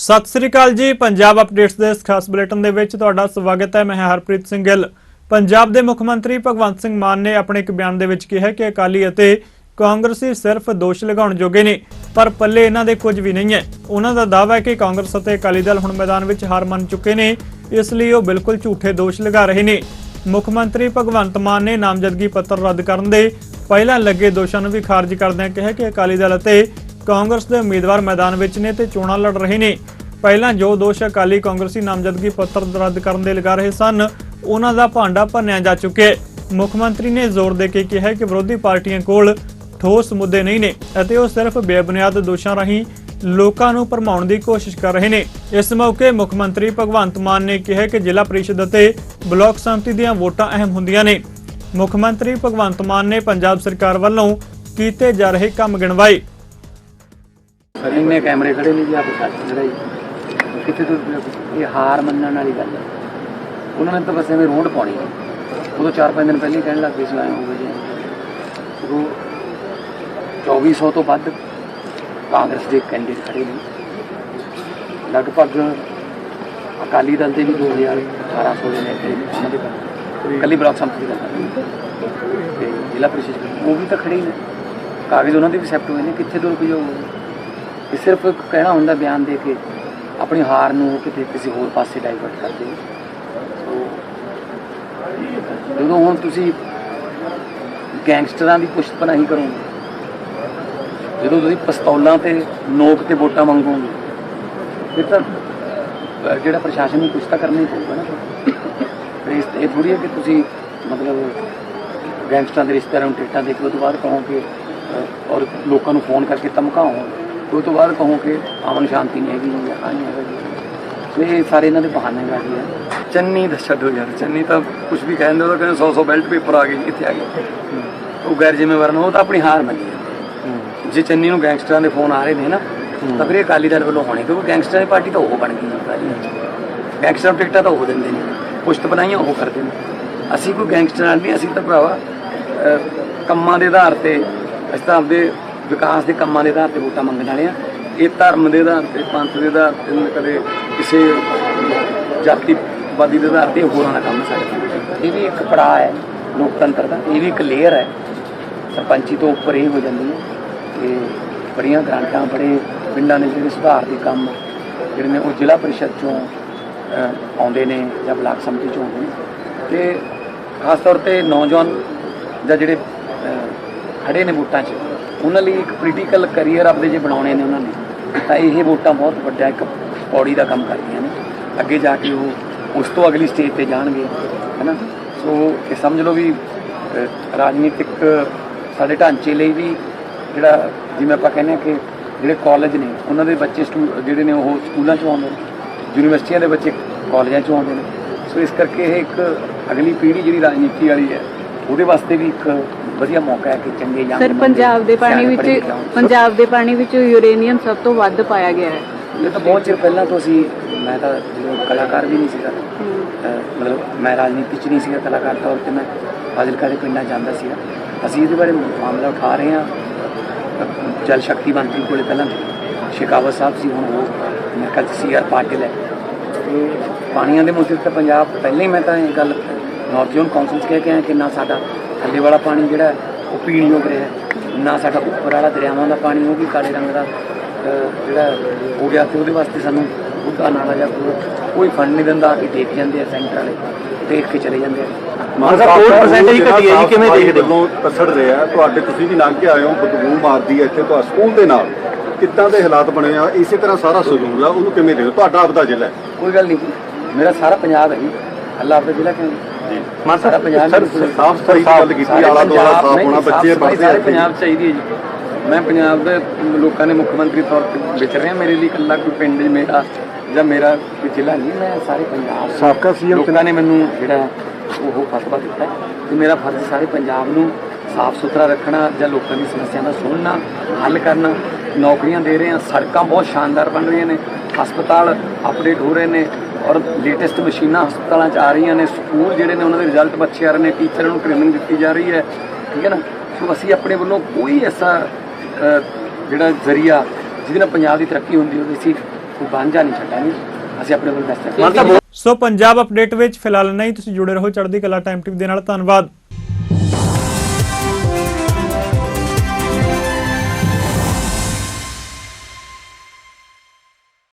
ਸਤਿ ਸ੍ਰੀ ਅਕਾਲ ਜੀ। ਪੰਜਾਬ ਅਪਡੇਟਸ ਦੇ ਇਸ ਖਾਸ ਬੁਲੇਟਿਨ ਦੇ ਵਿੱਚ ਤੁਹਾਡਾ ਸਵਾਗਤ ਹੈ। ਮੈਂ ਹਰਪ੍ਰੀਤ ਸਿੰਘ ਗਿੱਲ। ਪੰਜਾਬ ਦੇ ਮੁੱਖ ਮੰਤਰੀ ਭਗਵੰਤ ਸਿੰਘ ਮਾਨ ਨੇ ਆਪਣੇ ਇੱਕ ਬਿਆਨ ਦੇ ਵਿੱਚ ਕਿਹਾ ਕਿ ਅਕਾਲੀ ਅਤੇ ਕਾਂਗਰਸੀ ਸਿਰਫ ਦੋਸ਼ ਲਗਾਉਣ ਜੋਗੇ ਨੇ, ਪਰ ਪੱਲੇ ਇਹਨਾਂ ਦੇ ਕੁਝ ਵੀ ਨਹੀਂ ਹੈ। ਉਹਨਾਂ ਦਾ ਦਾਅਵਾ ਹੈ ਕਿ ਕਾਂਗਰਸ ਅਤੇ ਅਕਾਲੀ ਦਲ ਹੁਣ ਮੈਦਾਨ ਵਿੱਚ ਹਾਰ ਮੰਨ ਚੁੱਕੇ ਨੇ, ਇਸ ਲਈ ਉਹ ਬਿਲਕੁਲ ਝੂਠੇ ਦੋਸ਼ ਲਗਾ ਰਹੇ ਨੇ। ਮੁੱਖ ਮੰਤਰੀ ਭਗਵੰਤ ਮਾਨ ਨੇ ਨਾਮਜ਼ਦਗੀ ਪੱਤਰ ਰੱਦ ਕਰਨ ਦੇ ਪਹਿਲਾਂ ਲੱਗੇ ਦੋਸ਼ਾਂ ਨੂੰ ਵੀ ਖਾਰਜ ਕਰਦਿਆਂ ਕਿਹਾ ਕਿ ਅਕਾਲੀ ਦਲ ਅਤੇ ਕਾਂਗਰਸ ਦੇ ਉਮੀਦਵਾਰ ਮੈਦਾਨ ਵਿੱਚ ਨੇ ਤੇ ਚੋਣਾਂ ਲੜ ਰਹੇ ਨੇ। ਪਹਿਲਾਂ ਜੋ ਦੋਸ਼ ਅਕਾਲੀ ਕਾਂਗਰਸੀ ਨਾਮਜ਼ਦਗੀ ਪੱਤਰ ਰੱਦ ਕਰਨ ਦੇ ਲਗਾ ਰਹੇ ਸਨ, ਉਹਨਾਂ ਦਾ ਭਾਂਡਾ ਭੰਨਿਆ ਜਾ ਚੁੱਕਿਆ। ਮੁੱਖ ਮੰਤਰੀ ਨੇ ਜ਼ੋਰ ਦੇ ਕੇ ਕਿਹਾ ਕਿ ਵਿਰੋਧੀ ਪਾਰਟੀਆਂ ਕੋਲ ਠੋਸ ਮੁੱਦੇ ਨਹੀਂ ਨੇ ਅਤੇ ਉਹ ਸਿਰਫ ਬੇਬੁਨਿਆਦ ਦੋਸ਼ਾਂ ਰਾਹੀਂ ਲੋਕਾਂ ਨੂੰ ਭਰਮਾਉਣ ਦੀ ਕੋਸ਼ਿਸ਼ ਕਰ ਰਹੇ ਨੇ। ਇਸ ਮੌਕੇ ਮੁੱਖ ਮੰਤਰੀ ਭਗਵੰਤ ਮਾਨ ਨੇ ਕਿਹਾ ਕਿ ਜ਼ਿਲ੍ਹਾ ਪਰਿਸ਼ਦ ਅਤੇ ਬਲਾਕ ਸੰਮਤੀ ਦੀਆਂ ਵੋਟਾਂ ਅਹਿਮ ਹੁੰਦੀਆਂ ਨੇ। ਮੁੱਖ ਮੰਤਰੀ ਭਗਵੰਤ ਮਾਨ ਨੇ ਪੰਜਾਬ ਸਰਕਾਰ ਵੱਲੋਂ ਕੀਤੇ ਜਾ ਰਹੇ ਕੰਮ ਗਿਣਵਾਏ। ਇੰਨੇ ਕੈਮਰੇ ਖੜੇ ਨੇ ਜੀ ਆ ਪ੍ਰਸ਼ਾਸਨ ਜਿਹੜਾ ਜੀ। ਕਿੱਥੇ ਤੋਂ ਇਹ ਹਾਰ ਮੰਨਣ ਵਾਲੀ ਗੱਲ ਹੈ ਉਹਨਾਂ ਨੇ ਤਾਂ ਬਸ ਐਵੇਂ ਰੋਡ ਪਾਉਣੀ ਹੈ ਉਦੋਂ 4-5 ਦਿਨ ਪਹਿਲੇ ਹੀ ਕਹਿਣ ਲੱਗ ਪਏ ਸੀ ਆਏ ਹੋਵੇ ਜੀ। ਉਹ 2400 ਤੋਂ ਵੱਧ ਕਾਂਗਰਸ ਦੇ ਕੈਂਡੀਡੇਟ ਖੜੇ ਨੇ। ਲਗਭਗ ਅਕਾਲੀ ਦਲ ਦੇ ਵੀ 2000 1800 ਦੇ ਨੇ ਉਹਨਾਂ ਦੇ ਕੋਲ। ਬਲਾਕ ਸੰਮਤੀ ਦੀ। ਤੇ ਜ਼ਿਲ੍ਹਾ ਪ੍ਰੀਸ਼ਦ ਉਹ ਵੀ ਤਾਂ ਖੜੇ ਨੇ। ਕਾਗਜ਼ ਉਹਨਾਂ ਦੇ ਵੀ ਸੈਪਟ ਹੋਏ ਨੇ। ਕਿੱਥੇ ਤੋਂ ਰੁਪਈਆ ਹੋਊਗਾ? ਇਹ ਸਿਰਫ ਇੱਕ ਕਹਿਣਾ ਹੁੰਦਾ ਬਿਆਨ ਦੇ ਕੇ, ਆਪਣੀ ਹਾਰ ਨੂੰ ਕਿਤੇ ਕਿਸੇ ਹੋਰ ਪਾਸੇ ਡਾਈਵਰਟ ਕਰਦੇ ਸੋ ਜਦੋਂ ਹੁਣ ਤੁਸੀਂ ਗੈਂਗਸਟਰਾਂ ਦੀ ਪੁਸ਼ਤ ਪਨਾਹੀ ਕਰੋਗੇ, ਜਦੋਂ ਤੁਸੀਂ ਪਿਸਤੌਲਾਂ ਤੇ ਨੋਕ ਤੇ ਵੋਟਾਂ ਮੰਗੋਗੇ, ਫਿਰ ਤਾਂ ਜਿਹੜਾ ਪ੍ਰਸ਼ਾਸਨ ਨੂੰ ਕੁਛ ਤਾਂ ਕਰਨਾ ਹੀ ਪਊਗਾ ਨਾ। ਇਹ ਥੋੜੀ ਹੈ ਕਿ ਤੁਸੀਂ ਮਤਲਬ ਗੈਂਗਸਟਰਾਂ ਦੇ ਰਿਸ਼ਤੇਦਾਰਾਂ ਨੂੰ ਟਿਕਟਾਂ ਦੇ ਕੇ ਉਹ ਤੋਂ ਬਾਅਦ ਕਹੋ ਕਿ ਔਰ ਲੋਕਾਂ ਨੂੰ ਫੋਨ ਕਰਕੇ ਧਮਕਾਓ ਉਹ ਤੋਂ ਬਾਅਦ ਕਹੋ ਕਿ ਅਮਨ ਸ਼ਾਂਤੀ ਨਹੀਂ ਹੈਗੀ ਜਾਂ ਨਹੀਂ ਹੈਗਾ ਇਹ ਸਾਰੇ ਇਹਨਾਂ ਦੇ ਬਹਾਨੇ ਬਾਜੀ ਹੈ ਚੰਨੀ ਦਾ ਛੱਡੋ ਯਾਰ ਚੰਨੀ ਤਾਂ ਕੁਝ ਵੀ ਕਹਿੰਦੇ ਉਹ ਕਹਿੰਦੇ 100 100 ਬੈਲਟ ਪੇਪਰ ਆ ਗਏ ਕਿੱਥੇ ਆ ਗਏ। ਉਹ ਗੈਰ ਜ਼ਿੰਮੇਵਾਰ ਨੇ ਉਹ ਤਾਂ ਆਪਣੀ ਹਾਰ ਮੰਨੀ ਜੇ ਚੰਨੀ ਨੂੰ ਗੈਂਗਸਟਰਾਂ ਦੇ ਫੋਨ ਆ ਰਹੇ ਨੇ ਨਾ ਤਾਂ ਫਿਰ ਇਹ ਅਕਾਲੀ ਦਲ ਵੱਲੋਂ ਹੋਣੇ ਕਿਉਂਕਿ ਗੈਂਗਸਟਰਾਂ ਦੀ ਪਾਰਟੀ ਤਾਂ ਉਹ ਬਣ ਗਈ ਹੈ ਗੈਂਗਸਟਰ ਟਿਕਟਾਂ ਤਾਂ ਉਹ ਦਿੰਦੇ ਨੇ ਪੁਸ਼ਤ ਬਣਾਈਆਂ ਉਹ ਕਰਦੇ ਨੇ। ਅਸੀਂ ਕੋਈ ਗੈਂਗਸਟਰ ਨਹੀਂ ਅਸੀਂ ਤਾਂ ਭਰਾਵਾ ਕੰਮਾਂ ਦੇ ਆਧਾਰ ਤੇ ਅਸੀਂ ਤਾਂ ਆਪਦੇ ਵਿਕਾਸ ਦੇ ਕੰਮਾਂ ਦੇ ਆਧਾਰ ਤੇ ਵੋਟਾਂ ਮੰਗਣ ਵਾਲੇ ਆ। ਇਹ ਧਰਮ ਦੇ ਆਧਾਰ ਤੇ ਪੰਥ ਦੇ ਆਧਾਰ ਤੇ ਕਦੇ ਕਿਸੇ ਜਾਤੀਵਾਦੀ ਦੇ ਆਧਾਰ ਤੇ ਹੋਰਾਂ ਦਾ ਕੰਮ ਹੈ ਸਾਡੇ ਇਹ ਵੀ ਇੱਕ ਪੜਾਅ ਹੈ ਲੋਕਤੰਤਰ ਦਾ ਇਹ ਵੀ ਇੱਕ ਲੇਅਰ ਹੈ। ਸਰਪੰਚੀ ਤੋਂ ਉੱਪਰ ਇਹ ਹੋ ਜਾਂਦੀ ਹੈ ਕਿ ਬੜੀਆਂ ਗ੍ਰਾਂਟਾਂ ਬੜੇ ਪਿੰਡਾਂ ਦੇ ਜਿਹੜੇ ਸੁਧਾਰ ਦੇ ਕੰਮ ਜਿਹੜੇ ਨੇ ਉਹ ਜ਼ਿਲ੍ਹਾ ਪਰਿਸ਼ਦ ਚੋਂ ਆਉਂਦੇ ਨੇ ਜਾਂ ਬਲਾਕ ਸਮਿਤੀ ਚੋਂ ਆਉਂਦੇ ਨੇ। ਤੇ ਖਾਸ ਤੌਰ ਤੇ ਨੌਜਵਾਨ ਜਾਂ ਜਿਹੜੇ ਅਹ, ਖੜੇ ਨੇ ਵੋਟਾਂ 'ਚ ਉਹਨਾਂ ਲਈ ਇੱਕ ਪੋਲੀਟੀਕਲ ਕੈਰੀਅਰ ਆਪਦੇ ਜੇ ਬਣਾਉਣੇ ਨੇ ਉਹਨਾਂ ਨੇ, ਤਾਂ ਇਹ ਵੋਟਾਂ ਬਹੁਤ ਵੱਡਾ ਇੱਕ ਪੌੜੀ ਦਾ ਕੰਮ ਕਰਦੀਆਂ ਨੇ। ਅੱਗੇ ਜਾ ਕੇ ਉਹ ਉਸ ਤੋਂ ਅਗਲੀ ਸਟੇਜ ਤੇ ਜਾਣਗੇ, ਹੈਨਾ? ਸੋ ਇਹ ਸਮਝ ਲਓ ਵੀ ਰਾਜਨੀਤਿਕ ਸਾਡੇ ਢਾਂਚੇ ਲਈ ਵੀ ਜਿਹੜਾ, ਜਿਵੇਂ ਆਪਾਂ ਕਹਿੰਦੇ ਹਾਂ ਕਿ ਜਿਹੜੇ ਕਾਲਜ ਨੇ, ਉਹਨਾਂ ਦੇ ਬੱਚੇ ਸਟੂ ਜਿਹੜੇ ਨੇ ਉਹ ਸਕੂਲਾਂ 'ਚ ਆਉਂਦੇ ਨੇ, ਯੂਨੀਵਰਸਿਟੀਆਂ ਦੇ ਬੱਚੇ ਕਾਲਜਾਂ 'ਚ ਆਉਂਦੇ ਨੇ। ਸੋ ਇਸ ਕਰਕੇ ਇਹ ਇੱਕ ਅਗਲੀ ਪੀੜ੍ਹੀ ਜਿਹੜੀ ਰਾਜਨੀਤੀ ਵਾਲੀ ਹੈ ਉਹਦੇ ਵਾਸਤੇ ਵੀ ਇੱਕ ਵਧੀਆ ਮੌਕਾ ਹੈ ਕਿ ਚੰਗੇ ਜਾਂ ਸਰ ਪੰਜਾਬ ਦੇ ਪਾਣੀ ਵਿੱਚ ਪੰਜਾਬ ਦੇ ਪਾਣੀ ਵਿੱਚ ਯੂਰੇਨੀਅਮ ਸਭ ਤੋਂ ਵੱਧ ਪਾਇਆ ਗਿਆ ਹੈ। ਇਹ ਤਾਂ ਬਹੁਤ ਚਿਰ ਪਹਿਲਾਂ ਤੋਂ ਅਸੀਂ ਮੈਂ ਤਾਂ ਜਦੋਂ ਕਲਾਕਾਰ ਵੀ ਨਹੀਂ ਸੀਗਾ ਮਤਲਬ ਮੈਂ ਰਾਜਨੀਤੀ 'ਚ ਨਹੀਂ ਸੀਗਾ ਕਲਾਕਾਰ ਤੌਰ ਤੇ ਮੈਂ ਫਾਜ਼ਿਲਕਾ ਦੇ ਪਿੰਡਾਂ ਜਾਂਦਾ ਸੀਗਾ। ਅਸੀਂ ਇਹਦੇ ਬਾਰੇ ਮਾਮਲਾ ਉਠਾ ਰਹੇ ਹਾਂ। ਜਲ ਸ਼ਕਤੀ ਮੰਤਰੀ ਕੋਲੇ ਪਹਿਲਾਂ ਸ਼ਿਕਾਵਤ ਸਾਹਿਬ ਸੀ ਹੁਣ ਉਹ ਮੇਰੇ ਖਿਆਲ ਸੀ ਆਰ ਪਾਟਿਲ ਹੈ ਪਾਣੀਆਂ ਦੇ ਮੁੱਦੇ ਤੇ ਪੰਜਾਬ ਪਹਿਲਾਂ ਹੀ ਮੈਂ ਤਾਂ ਇਹ ਗੱਲ ਨਾਰਥ ਜ਼ੋਨ ਕਾਉਂਸਲ 'ਚ ਕਹਿ ਕੇ ਆਇਆ ਕਿ ਨਾ ਸਾਡਾ ਥੱਲੇ ਵਾਲਾ ਪਾਣੀ ਜਿਹੜਾ ਹੈ, ਉਹ ਪੀਣ ਯੋਗ ਰਿਹਾ ਹੈ, ਨਾ ਸਾਡਾ ਉੱਪਰ ਵਾਲਾ ਦਰਿਆਵਾਂ ਦਾ ਪਾਣੀ ਉਹ ਵੀ ਕਾਲੇ ਰੰਗ ਦਾ ਜਿਹੜਾ ਹੋ ਗਿਆ ਤੇ ਉਹਦੇ ਵਾਸਤੇ ਸਾਨੂੰ ਉਹਦਾ ਨਾਲਾ ਜਾਂ ਕੋਈ- ਕੋਈ ਫੰਡ ਨਹੀਂ ਦਿੰਦਾ ਕਿ ਦੇਖ ਜਾਂਦੇ ਆ ਸੈਂਟਰ ਵਾਲੇ ਦੇਖ ਕੇ ਚਲੇ ਜਾਂਦੇ ਆ। ਮਾਨ ਸਾਹਿਬ 4% ਘਟੀ ਹੈ ਜੀ ਕਿਵੇਂ ਦੇਖਦੇ ਹੋ? ਪਸੜ ਰਿਹਾ ਤੁਹਾਡੇ ਤੁਸੀਂ ਵੀ ਲੰਘ ਕੇ ਆਏ ਹੋ ਬਦਬੂ ਮਾਰਦੀ ਹੈ ਇੱਥੇ ਤੁਹਾਡੇ ਸਕੂਲ ਦੇ ਨਾਲ। ਕਿੱਦਾਂ ਦੇ ਹਾਲਾਤ ਬਣੇ ਆ? ਇਸੇ ਤਰ੍ਹਾਂ ਸਾਰਾ ਸਜੂਲ ਆ ਉਹਨੂੰ ਕਿਵੇਂ ਦੇਖੋ ਤੁਹਾਡਾ ਆਪਦਾ ਜ਼ਿਲ੍ਹਾ ਹੈ। ਕੋਈ ਗੱਲ ਨਹੀਂ ਜੀ ਮੇਰਾ ਸਾਰਾ ਪੰਜਾਬ ਹੈ ਜੀ ਅੱਲਾ ਆਪਦਾ ਜ਼ਿਲ੍ਹਾ ਕਿਉਂ ਜੀ ਮਾਨ ਸਾਰਾ ਪੰਜਾਬ ਸਰ ਸਾਫ਼ ਸਫ਼ਾਈ ਦੀ ਗੱਲ ਕੀਤੀ ਸਾਰੇ ਆਲਾ ਦੁਆਲਾ ਪੰਜਾਬ- ਸਾਫ਼ ਨਹੀਂ, ਹੋਣਾ ਸਾਫ਼ ਬੱਚੇ ਸਫ਼ਾਈ ਪੜ੍ਹਦੇ ਸਾਰੇ ਆ ਪੰਜਾਬ ਚਾਹੀਦੀ ਹੈ ਜੀ। ਮੈਂ ਪੰਜਾਬ ਦੇ ਲੋਕਾਂ ਨੇ ਮੁੱਖ ਮੰਤਰੀ ਤੌਰ ਤੇ ਵਿਚਰ ਰਿਹਾ ਮੇਰੇ ਲਈ ਇਕੱਲਾ ਕੋਈ ਪਿੰਡ ਮੇਰਾ ਜਾਂ ਮੇਰਾ ਕੋਈ ਜ਼ਿਲ੍ਹਾ ਨਹੀਂ ਮੈਂ ਸਾਰੇ ਪੰਜਾਬ ਸਾਬਕਾ CM ਲੋਕਾਂ ਨੇ ਮੈਨੂੰ ਜਿਹੜਾ ਉਹ ਫਤਵਾ ਦਿੱਤਾ ਕਿ ਮੇਰਾ ਫਰਜ਼ ਸਾਰੇ ਪੰਜਾਬ ਨੂੰ ਸਾਫ਼ ਸੁਥਰਾ ਰੱਖਣਾ ਜਾਂ ਲੋਕਾਂ ਦੀ ਸਮੱਸਿਆ ਦਾ ਸੁਣਨਾ ਹੱਲ ਕਰਨਾ। ਨੌਕਰੀਆਂ ਦੇ ਰਹੇ ਹਾਂ ਸੜਕਾਂ ਬਹੁਤ ਸ਼ਾਨਦਾਰ ਬਣ ਰਹੀਆਂ ਨੇ ਹਸਪਤਾਲ ਅਪਡੇਟ ਹੋ ਰਹੇ ਨੇ ਔਰ ਲੇਟੈਸਟ ਮਸ਼ੀਨਾਂ ਹਸਪਤਾਲਾਂ 'ਚ ਆ ਰਹੀਆਂ ਨੇ ਸਕੂਲ ਜਿਹੜੇ ਨੇ ਉਹਨਾਂ ਦੇ ਰਿਜ਼ਲਟ ਬੱਚੇ ਆ ਰਹੇ ਨੇ ਟੀਚਰਾਂ ਨੂੰ ਟ੍ਰੇਨਿੰਗ ਦਿੱਤੀ ਜਾ ਰਹੀ ਹੈ ਠੀਕ ਹੈ ਨਾ? ਸੋ ਅਸੀਂ ਆਪਣੇ ਵੱਲੋਂ ਕੋਈ ਐਸਾ ਜਿਹੜਾ ਜ਼ਰੀਆ ਜਿਹਦੇ ਨਾਲ ਪੰਜਾਬ ਦੀ ਤਰੱਕੀ ਹੁੰਦੀ ਹੋਵੇ ਅਸੀਂ ਕੋਈ ਬਾਂਝਾ ਨਹੀਂ ਛੱਡਾਂਗੇ ਅਸੀਂ ਆਪਣੇ ਕੋਲ ਬੈਸਟ ਸੋ ਪੰਜਾਬ ਅਪਡੇਟ ਵਿੱਚ ਫਿਲਹਾਲ ਨਹੀਂ ਤੁਸੀਂ ਜੁੜੇ ਰਹੋ ਚੜ੍ਹਦੀ ਕਲਾ ਟਾਈਮ ਟੀਵੀ ਦੇ ਨਾਲ ਧੰਨਵਾਦ।